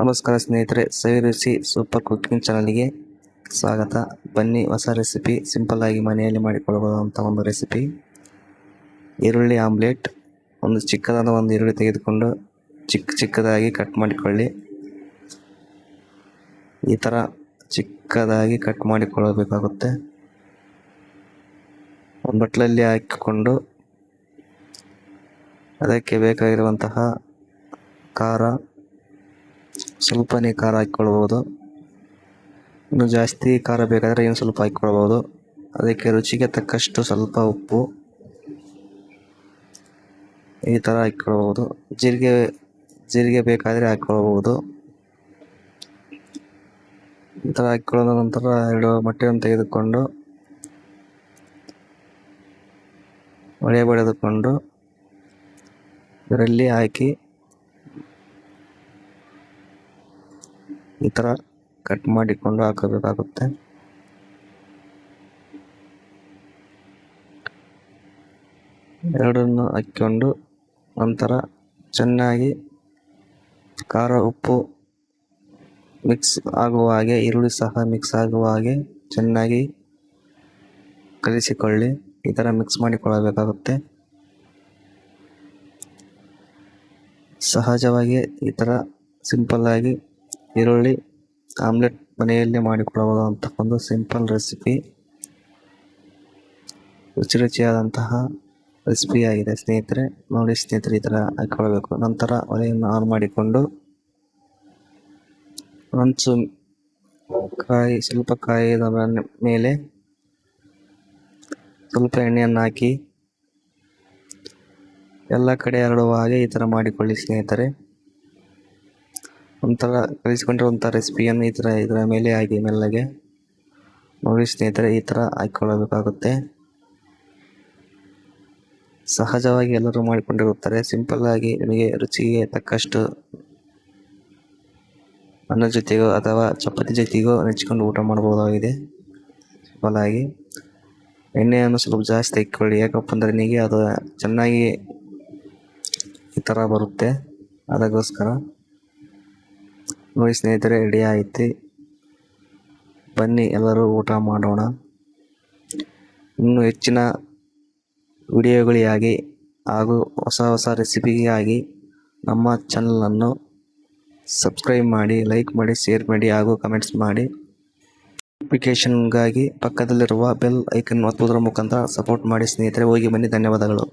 ನಮಸ್ಕಾರ ಸ್ನೇಹಿತರೆ ಸವಿ ರುಚಿ ಸೂಪರ್ ಕುಕಿಂಗ್ ಚಾನಲ್ಗೆ ಸ್ವಾಗತ. ಬನ್ನಿ, ಹೊಸ ರೆಸಿಪಿ ಸಿಂಪಲ್ ಆಗಿ ಮನೆಯಲ್ಲಿ ಮಾಡಿಕೊಳ್ಳಬಹುದಂಥ ಒಂದು ರೆಸಿಪಿ. ಈರುಳ್ಳಿ ಆಮ್ಲೆಟ್, ಒಂದು ಚಿಕ್ಕದಾದ ಒಂದು ಈರುಳ್ಳಿ ತೆಗೆದುಕೊಂಡು ಚಿಕ್ಕ ಚಿಕ್ಕದಾಗಿ ಕಟ್ ಮಾಡಿಕೊಳ್ಳಿ. ಈ ಥರ ಚಿಕ್ಕದಾಗಿ ಕಟ್ ಮಾಡಿಕೊಳ್ಳಬೇಕಾಗುತ್ತೆ. ಒಂದು ಬಟ್ಲಲ್ಲಿ ಹಾಕಿಕೊಂಡು ಅದಕ್ಕೆ ಬೇಕಾಗಿರುವಂತಹ ಖಾರ ಸ್ವಲ್ಪನೇ ಖಾರ ಹಾಕ್ಕೊಳ್ಬೋದು. ಇನ್ನು ಜಾಸ್ತಿ ಖಾರ ಬೇಕಾದರೆ ಇನ್ನು ಸ್ವಲ್ಪ ಹಾಕ್ಕೊಳ್ಬೋದು. ಅದಕ್ಕೆ ರುಚಿಗೆ ತಕ್ಕಷ್ಟು ಸ್ವಲ್ಪ ಉಪ್ಪು. ಈ ಥರ ಹಾಕ್ಕೊಳ್ಬೋದು. ಜೀರಿಗೆ ಜೀರಿಗೆ ಬೇಕಾದರೆ ಹಾಕ್ಕೊಳ್ಬೋದು. ಈ ಥರ ಹಾಕ್ಕೊಳ್ಳೋದ ನಂತರ ಎರಡು ಮೊಟ್ಟೆಯನ್ನು ತೆಗೆದುಕೊಂಡು ಒಳೆ ಬಡಿದುಕೊಂಡು ಇದರಲ್ಲಿ ಹಾಕಿ ಈ ಥರ ಕಟ್ ಮಾಡಿಕೊಂಡು ಹಾಕಬೇಕಾಗುತ್ತೆ. ಎರಡನ್ನು ಹಾಕ್ಕೊಂಡು ನಂತರ ಚೆನ್ನಾಗಿ ಖಾರ ಉಪ್ಪು ಮಿಕ್ಸ್ ಆಗುವ ಹಾಗೆ, ಈರುಳ್ಳಿ ಸಹ ಮಿಕ್ಸ್ ಆಗುವ ಹಾಗೆ ಚೆನ್ನಾಗಿ ಕಲಿಸಿಕೊಳ್ಳಿ. ಈ ಥರ ಮಿಕ್ಸ್ ಮಾಡಿಕೊಳ್ಳಬೇಕಾಗುತ್ತೆ. ಸಹಜವಾಗಿ ಈ ಥರ ಸಿಂಪಲ್ಲಾಗಿ ಈರುಳ್ಳಿ, ಆಮ್ಲೆಟ್ ಮನೆಯಲ್ಲೇ ಮಾಡಿಕೊಳ್ಳಬಹುದಂತಹ ಒಂದು ಸಿಂಪಲ್ ರೆಸಿಪಿ. ರುಚಿ ರುಚಿಯಾದಂತಹ ರೆಸಿಪಿಯಾಗಿದೆ ಸ್ನೇಹಿತರೆ, ನೋಡಿ ಸ್ನೇಹಿತರೆ, ಈ ಥರ ಹಾಕ್ಕೊಳ್ಬೇಕು. ನಂತರ ಒಲೆಯನ್ನು ಆನ್ ಮಾಡಿಕೊಂಡು ಒಂದು ಕಾಯಿ, ಸ್ವಲ್ಪ ಕಾಯಿದ ಮೇಲೆ ಸ್ವಲ್ಪ ಎಣ್ಣೆಯನ್ನು ಹಾಕಿ ಎಲ್ಲ ಕಡೆ ಹರಡುವ ಹಾಗೆ ಈ ಥರ ಮಾಡಿಕೊಳ್ಳಿ ಸ್ನೇಹಿತರೆ. ಒಂಥರ ಕಲಿಸ್ಕೊಂಡಿರುವಂಥ ರೆಸಿಪಿಯನ್ನು ಈ ಥರ ಇದರ ಮೇಲೆ ಹಾಕಿ ಮೆಲ್ಲಗೆ ನೋಡಿ ಸ್ನೇಹಿತರೆ, ಈ ಥರ ಹಾಕ್ಕೊಳ್ಳಬೇಕಾಗುತ್ತೆ. ಸಹಜವಾಗಿ ಎಲ್ಲರೂ ಮಾಡಿಕೊಂಡಿರುತ್ತಾರೆ. ಸಿಂಪಲ್ಲಾಗಿ ಆಗಿ ನಿಮಗೆ ರುಚಿಗೆ ತಕ್ಕಷ್ಟು ಅನ್ನ ಜೊತೆಗೋ ಅಥವಾ ಚಪಾತಿ ಜೊತೆಗೋ ನೆಚ್ಕೊಂಡು ಊಟ ಮಾಡ್ಬೋದಾಗಿದೆ ಸಿಂಪಲ್ಲಾಗಿ ಆಗಿ ಎಣ್ಣೆಯನ್ನು ಸ್ವಲ್ಪ ಜಾಸ್ತಿ ಇಕ್ಕೊಳ್ಳಿ ಯಾಕಪ್ಪ ಅಂದರೆ ನಿಮಗೆ ಅದು ಚೆನ್ನಾಗಿ ಈ ಥರ ಬರುತ್ತೆ. ಅದಕ್ಕೋಸ್ಕರ ನೋಡಿ ಸ್ನೇಹಿತರೆ ರೆಡಿ ಆಯಿತು. ಬನ್ನಿ, ಎಲ್ಲರೂ ಊಟ ಮಾಡೋಣ. ಇನ್ನೂ ಹೆಚ್ಚಿನ ವಿಡಿಯೋಗಳಿಗಾಗಿ ಹಾಗೂ ಹೊಸ ಹೊಸ ರೆಸಿಪಿಗಾಗಿ ನಮ್ಮ ಚಾನಲನ್ನು ಸಬ್ಸ್ಕ್ರೈಬ್ ಮಾಡಿ ಲೈಕ್ ಮಾಡಿ ಶೇರ್ ಮಾಡಿ ಹಾಗೂ ಕಮೆಂಟ್ಸ್ ಮಾಡಿ. ನೋಟಿಫಿಕೇಷನ್ಗಾಗಿ ಪಕ್ಕದಲ್ಲಿರುವ ಬೆಲ್ ಐಕನ್ ಒತ್ತುವುದರ ಮುಖಾಂತರ ಸಪೋರ್ಟ್ ಮಾಡಿ ಸ್ನೇಹಿತರೆ. ಹೋಗಿ ಬನ್ನಿ, ಧನ್ಯವಾದಗಳು.